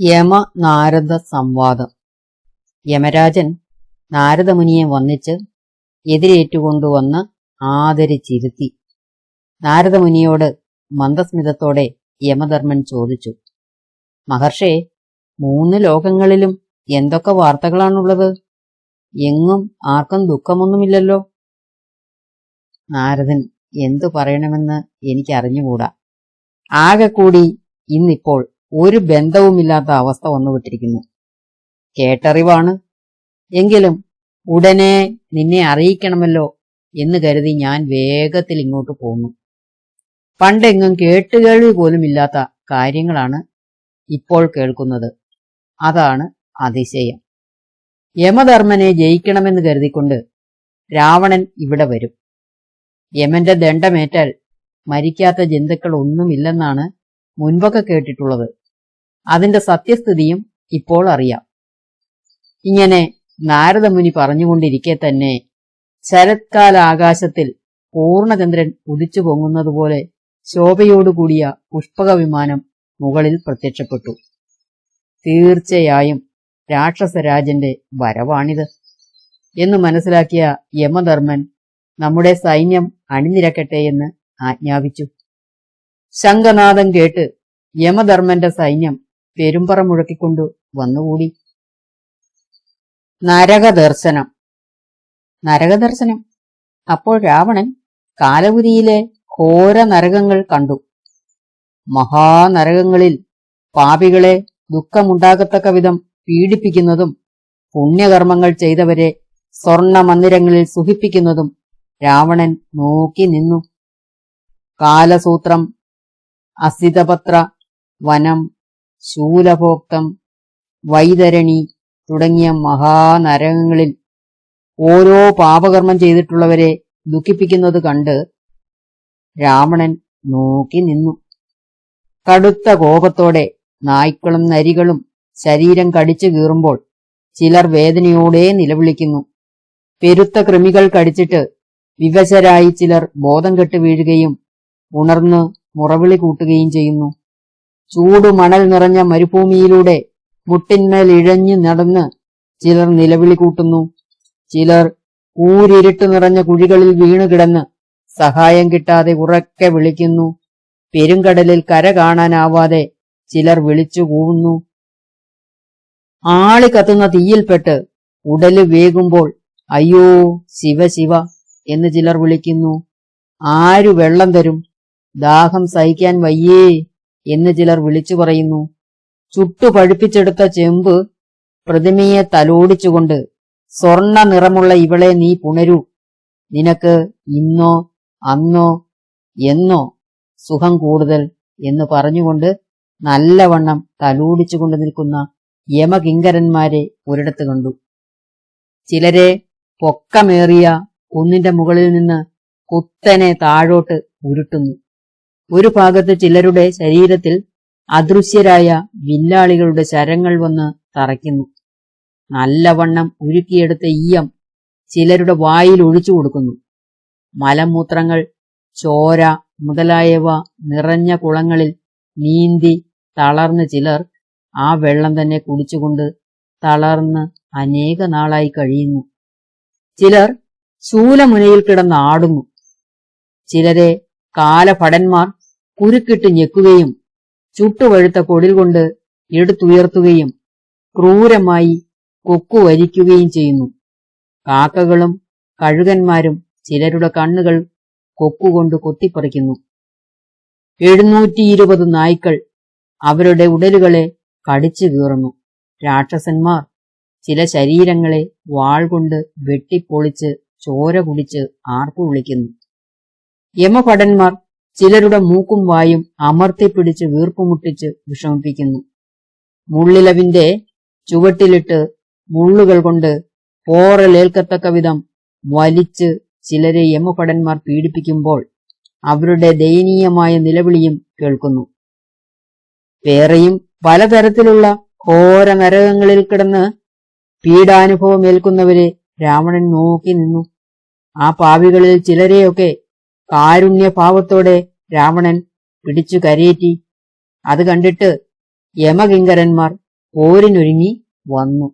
യമ നാരദ സംവാദം യമരാജൻ നാരദമുനിയെ വന്നിച്ച് എതിരേറ്റുകൊണ്ടുവന്ന് ആദരിച്ചിരുത്തി. നാരദമുനിയോട് മന്ദസ്മിതത്തോടെ യമധർമ്മൻ ചോദിച്ചു മഹർഷേ മൂന്ന് ലോകങ്ങളിലും എന്തൊക്കെ വാർത്തകളാണുള്ളത്? എങ്ങും ആർക്കും ദുഃഖമൊന്നുമില്ലല്ലോ? നാരദൻ എന്തു പറയണമെന്ന് എനിക്കറിഞ്ഞുകൂടാ. ആകെ കൂടി ഇന്നിപ്പോൾ ഒരു ബന്ധവുമില്ലാത്ത അവസ്ഥ വന്നുവിട്ടിരിക്കുന്നു. കേട്ടറിവാണ്. എങ്കിലും ഉടനെ നിന്നെ അറിയിക്കണമല്ലോ എന്ന് കരുതി ഞാൻ വേഗത്തിൽ ഇങ്ങോട്ട് പോന്നു. പണ്ടെങ്ങും കേട്ടുകേൾവി പോലും ഇല്ലാത്ത കാര്യങ്ങളാണ് ഇപ്പോൾ കേൾക്കുന്നത്. അതാണ് അതിശയം. യമധർമ്മനെ ജയിക്കണമെന്ന് കരുതിക്കൊണ്ട് രാവണൻ ഇവിടെ വരും. യമന്റെ ദണ്ഡമേറ്റാൽ മരിക്കാത്ത ജന്തുക്കൾ ഒന്നുമില്ലെന്നാണ് മുൻപൊക്കെ കേട്ടിട്ടുള്ളത്. അതിന്റെ സത്യസ്ഥിതിയും ഇപ്പോൾ അറിയാം. ഇങ്ങനെ നാരദമുനി പറഞ്ഞുകൊണ്ടിരിക്കെ തന്നെ ശരത്കാല ആകാശത്തിൽ പൂർണചന്ദ്രൻ ഉദിച്ചു പൊങ്ങുന്നതുപോലെ ശോഭയോടുകൂടിയ പുഷ്പക വിമാനം മുകളിൽ പ്രത്യക്ഷപ്പെട്ടു. തീർച്ചയായും രാക്ഷസരാജന്റെ വരവാണിത് എന്ന് മനസ്സിലാക്കിയ യമധർമ്മൻ നമ്മുടെ സൈന്യം അണിനിരക്കട്ടെ എന്ന് ആജ്ഞാപിച്ചു. ശംഖനാഥം കേട്ട് യമധർമ്മന്റെ സൈന്യം പെരുമ്പറ മുഴക്കിക്കൊണ്ടു വന്നുകൂടി. നരകദർശനം. നരകദർശനം. അപ്പോൾ രാവണൻ കാലപുരിയിലെ ഘോര നരകങ്ങൾ കണ്ടു. മഹാനരകങ്ങളിൽ പാപികളെ ദുഃഖമുണ്ടാകത്തക്ക വിധം പീഡിപ്പിക്കുന്നതും പുണ്യകർമ്മങ്ങൾ ചെയ്തവരെ സ്വർണ മന്ദിരങ്ങളിൽ സുഖിപ്പിക്കുന്നതും രാവണൻ നോക്കി നിന്നു. കാലസൂത്രം അസിതപത്ര വനം ശൂലഭോക്തം വൈതരണി തുടങ്ങിയ മഹാനരകങ്ങളിൽ ഓരോ പാപകർമ്മം ചെയ്തിട്ടുള്ളവരെ ദുഃഖിപ്പിക്കുന്നത് കണ്ട് രാവണൻ നോക്കി നിന്നു. കടുത്ത കോപത്തോടെ നായ്ക്കളും നരികളും ശരീരം കടിച്ചു കീറുമ്പോൾ ചിലർ വേദനയോടെ നിലവിളിക്കുന്നു. പെരുത്ത കൃമികൾ കടിച്ചിട്ട് വിവശരായി ചിലർ ബോധം കെട്ട് വീഴുകയും ഉണർന്ന് മുറവിളി കൂട്ടുകയും ചെയ്യുന്നു. ചൂട് മണൽ നിറഞ്ഞ മരുഭൂമിയിലൂടെ മുട്ടിന്മേൽ ഇഴഞ്ഞു നടന്ന് ചിലർ നിലവിളി കൂട്ടുന്നു. ചിലർ ഊരിരുട്ട് നിറഞ്ഞ കുഴികളിൽ വീണു കിടന്ന് സഹായം കിട്ടാതെ ഉറക്കെ വിളിക്കുന്നു. പെരുങ്കടലിൽ കര കാണാനാവാതെ ചിലർ വിളിച്ചു കൂവുന്നു. ആളി കത്തുന്ന തീയിൽപ്പെട്ട് ഉടൽ വേകുമ്പോൾ അയ്യോ ശിവ ശിവ എന്ന് ചിലർ വിളിക്കുന്നു. ആരു വെള്ളം തരും? ദാഹം സഹിക്കാൻ വയ്യേ. എന്ന് ചിലർ വിളിച്ചു പറയുന്നു. ചുട്ടു പഴുപ്പിച്ചെടുത്ത ചെമ്പ് പ്രതിമയെ തലോടിച്ചുകൊണ്ട് സ്വർണ നിറമുള്ള ഇവളെ നീ പുണരു. നിനക്ക് ഇന്നോ അന്നോ എന്നോ സുഖം കൂടുതൽ എന്ന് പറഞ്ഞുകൊണ്ട് നല്ലവണ്ണം തലോടിച്ചുകൊണ്ട് നിൽക്കുന്ന യമകിങ്കരന്മാരെ ഒരിടത്ത് കണ്ടു. ചിലരെ പൊക്കമേറിയ കുന്നിന്റെ മുകളിൽ നിന്ന് കുത്തനെ താഴോട്ട് ഉരുട്ടുന്നു. ഒരു ഭാഗത്ത് ചിലരുടെ ശരീരത്തിൽ അദൃശ്യരായ വില്ലാളികളുടെ ശരങ്ങൾ വന്ന് തറയ്ക്കുന്നു. നല്ലവണ്ണം ഉരുക്കിയെടുത്ത ഈയം ചിലരുടെ വായിൽ ഒഴിച്ചു കൊടുക്കുന്നു. മലമൂത്രങ്ങൾ ചോര മുതലായവ നിറഞ്ഞ കുളങ്ങളിൽ നീന്തി തളർന്ന് ചിലർ ആ വെള്ളം തന്നെ കുടിച്ചുകൊണ്ട് തളർന്ന് അനേക നാളായി കഴിയുന്നു. ചിലർ ശൂലമുനയിൽ കിടന്ന് ആടുന്നു. ചിലരെ കാലഭടന്മാർ കുരുക്കിട്ട് ഞെക്കുകയും ചുട്ടുവഴുത്ത കൊടിൽ കൊണ്ട് എടുത്തുയർത്തുകയും ക്രൂരമായി കൊക്കുവരിക്കുകയും ചെയ്യുന്നു. കാക്കകളും കഴുകന്മാരും ചിലരുടെ കണ്ണുകൾ കൊക്കുകൊണ്ട് കൊത്തിപ്പറിക്കുന്നു. എഴുന്നൂറ്റി ഇരുപത് നായ്ക്കൾ അവരുടെ ഉടലുകളെ കടിച്ചു കീറുന്നു. രാക്ഷസന്മാർ ചില ശരീരങ്ങളെ വാൾ കൊണ്ട് വെട്ടിപ്പൊളിച്ച് ചോര കുടിച്ച് ആർപ്പു വിളിക്കുന്നു. യമഭടന്മാർ ചിലരുടെ മൂക്കും വായും അമർത്തിപ്പിടിച്ച് വീർപ്പുമുട്ടിച്ച് വിഷമിപ്പിക്കുന്നു. മുള്ളിലവിന്റെ ചുവട്ടിലിട്ട് മുള്ളുകൾ കൊണ്ട് പോറലേൽക്കത്തക്ക വിധം വലിച്ച് ചിലരെ യമഭടന്മാർ പീഡിപ്പിക്കുമ്പോൾ അവരുടെ ദയനീയമായ നിലവിളിയും കേൾക്കുന്നു. വേറെയും പലതരത്തിലുള്ള ഘോര നരകങ്ങളിൽ കിടന്ന് പീഡാനുഭവം ഏൽക്കുന്നവരെ രാവണൻ നോക്കി നിന്നു. ആ പാവികളിൽ ചിലരെയൊക്കെ കാരുണ്യഭാവത്തോടെ രാവണൻ പിടിച്ചു കരയേറ്റി. അത് കണ്ടിട്ട് യമകിങ്കരന്മാർ പോരിനൊരുങ്ങി വന്നു.